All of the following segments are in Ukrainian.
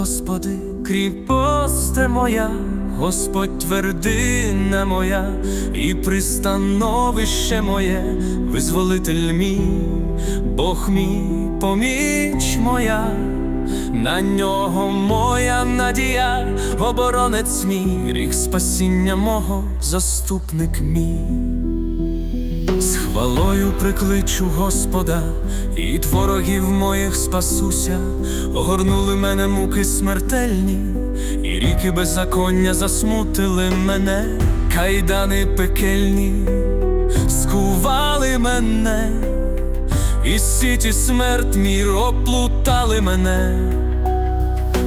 Господи, кріпосте моя, Господь твердина моя, і пристановище моє, визволитель мій, Бог мій, поміч моя, на нього моя надія, оборонець мій, рік спасіння мого, заступник мій. Хвалою прикличу Господа, і від ворогів моїх спасуся, огорнули мене муки смертельні, і ріки беззаконня засмутили мене, кайдани пекельні, скували мене, і сіті смерть мій оплутали мене.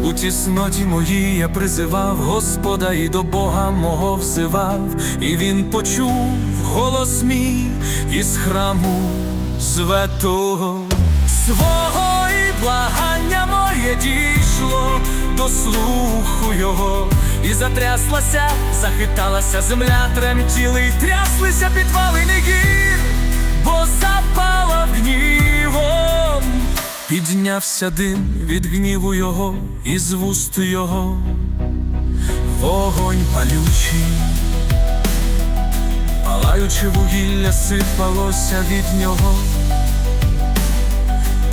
У тісноті моїй я призивав Господа і до Бога мого взивав, і він почув голос мій із храму святого. Свого і благання моє дійшло. До слуху його, і затряслася, захиталася земля, тремтіли, й тряслися підвалини гір, бо запала в гнівом. Піднявся дим від гніву його, і з вуст його. Вогонь палючий, палаючи вугілля сипалося від нього,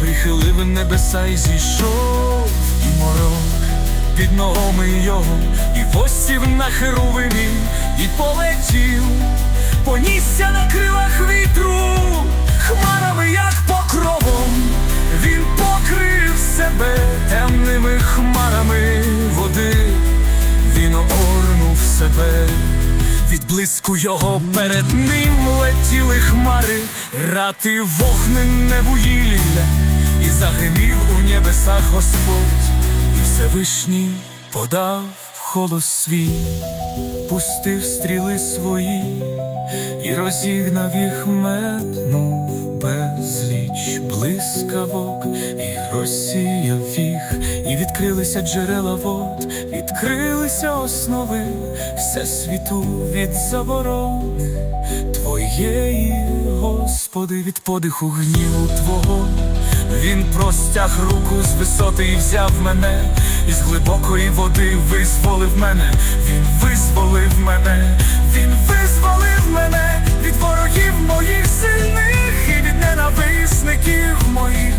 прихилив небеса і зійшов, і морок під ногами його, і восів на херувимі, і полетів, понісся на крилах вітру, хмарами, як блиску його перед ним летіли хмари, рати вогненне вугілля, і загримів у небесах Господь, і Всевишній подав голос свій, пустив стріли свої, і розігнав їх метнув безліч блискавок, і розсіяв їх, і відкрилися джерела вод, відкрилися основи всесвіту від заборони Твоєї, Господи, від подиху гніву Твого. Він простяг руку з висоти і взяв мене, із глибокої води визволив мене, він визволив мене, він визволив мене від ворогів моїх сильних і від ненависників моїх,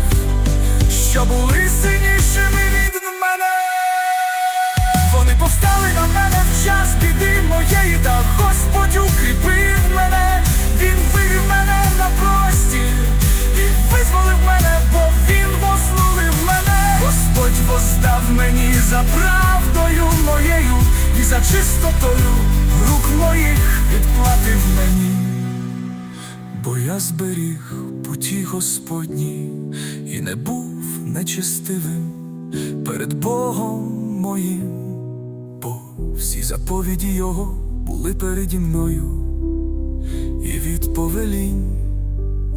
що були сильнішими від мене. Вони повстали на мене в час біди моєї, та Господь укріпив мене, Він вивів мене на простір, Він визволив мене, бо Він вослулив мене. Господь воздав мені за правдою моєю і за чистотою рук моїх відплатив мені. Бо я зберіг путі Господні і не був нечестивим перед Богом моїм, бо всі заповіді Його були переді мною, і від повелінь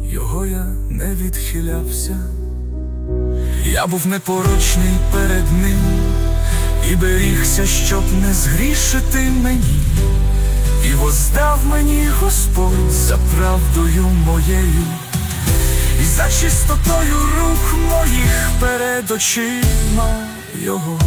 Його я не відхилявся. Я був непорочний перед ним і берігся, щоб не згрішити мені. І мені Господь за правдою моєю, і за чистотою рук моїх перед очима Його.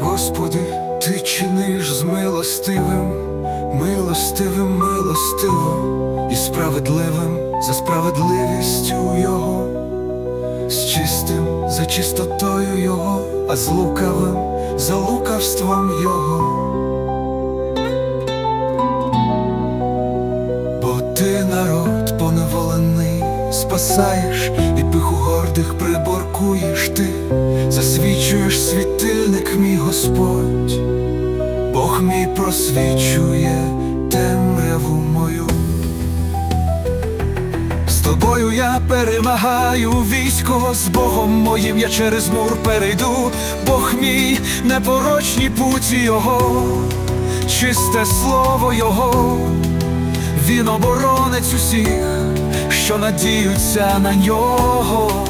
Господи, ти чиниш з милостивим, милостивим, милостиво і справедливим за справедливістю Його, з чистим за чистотою Його, а з лукавим за лукавством Його. Бо ти народ поневолений, спасаєш і пиху гордих приборкуєш ти, засвічуєш світильник мій Господь, Бог мій просвічує темряву мою. З тобою я перемагаю військо, з Богом моїм я через мур перейду, Бог мій непорочні путі Його, чисте слово Його. Він оборонець усіх, що надіються на нього.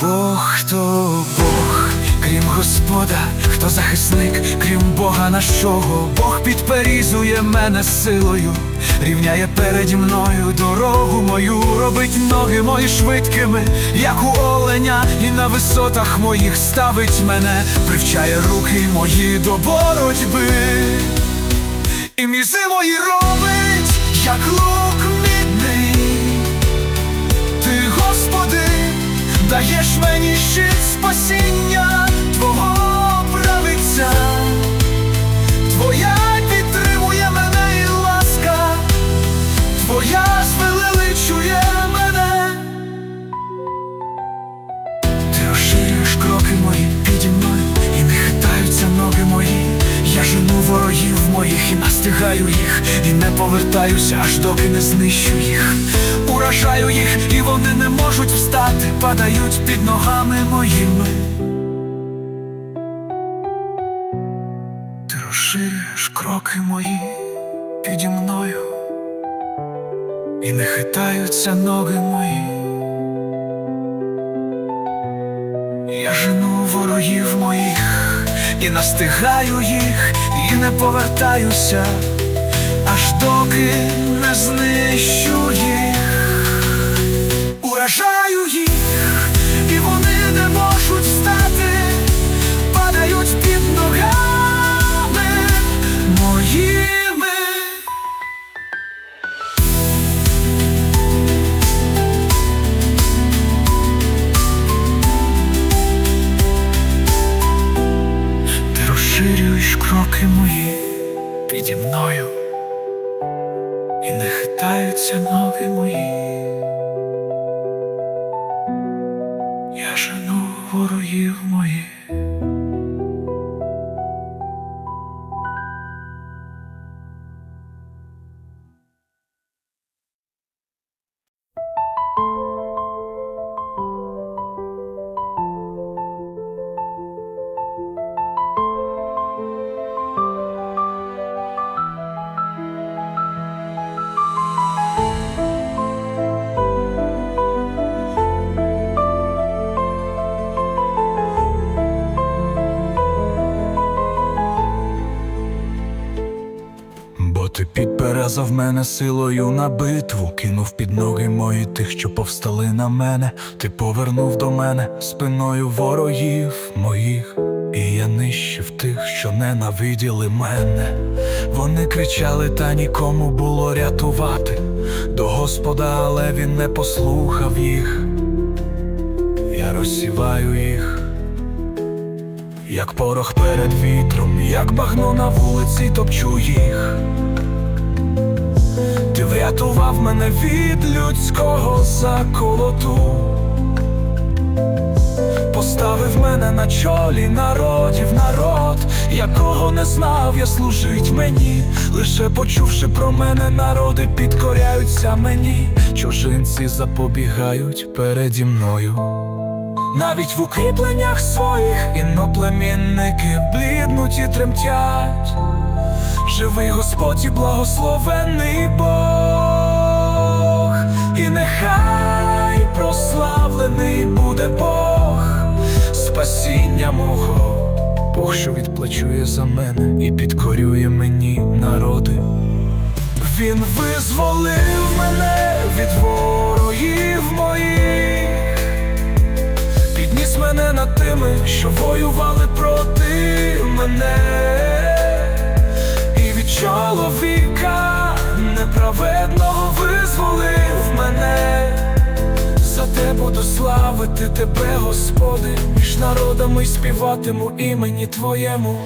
Бог то Бог, крім Господа, хто захисник, крім Бога нашого, Бог підперізує мене силою, рівняє переді мною дорогу мою, робить ноги мої швидкими, як у оленя, і на висотах моїх ставить мене, привчає руки мої до боротьби. І мізи мої робить, як лук мідний. Ти, Господи, даєш мені щит спасіння моїх їх, і не повертаюся, аж доки не знищу їх. Уражаю їх, і вони не можуть встати, падають під ногами моїми. Ти розширюєш кроки мої піді мною, і не хитаються ноги мої. Я жену ворогів моїх і настигаю їх, і не повертаюся, аж доки не знищу кроки мої піді мною, і не хитаються підперезав мене силою на битву, кинув під ноги мої тих, що повстали на мене. Ти повернув до мене спиною ворогів моїх, і я нищив тих, що ненавиділи мене. Вони кричали, та нікому було рятувати до Господа, але він не послухав їх. Я розсіваю їх. Як порох перед вітром, як багно на вулиці, топчу їх. Врятував мене від людського заколоту, поставив мене на чолі народів народ, якого не знав, я служить мені, лише почувши про мене, народи підкоряються мені, чужинці запобігають переді мною. Навіть в укріпленнях своїх іноплемінники бліднуть і тремтять. Живий Господь і благословений Бог, і нехай прославлений буде Бог, спасіння мого, Бог, що відплачує за мене і підкорює мені народи. Він визволив мене від ворогів моїх. Підніс мене над тими, що воювали проти славити тебе, Господи, між народами співатиму імені Твоєму.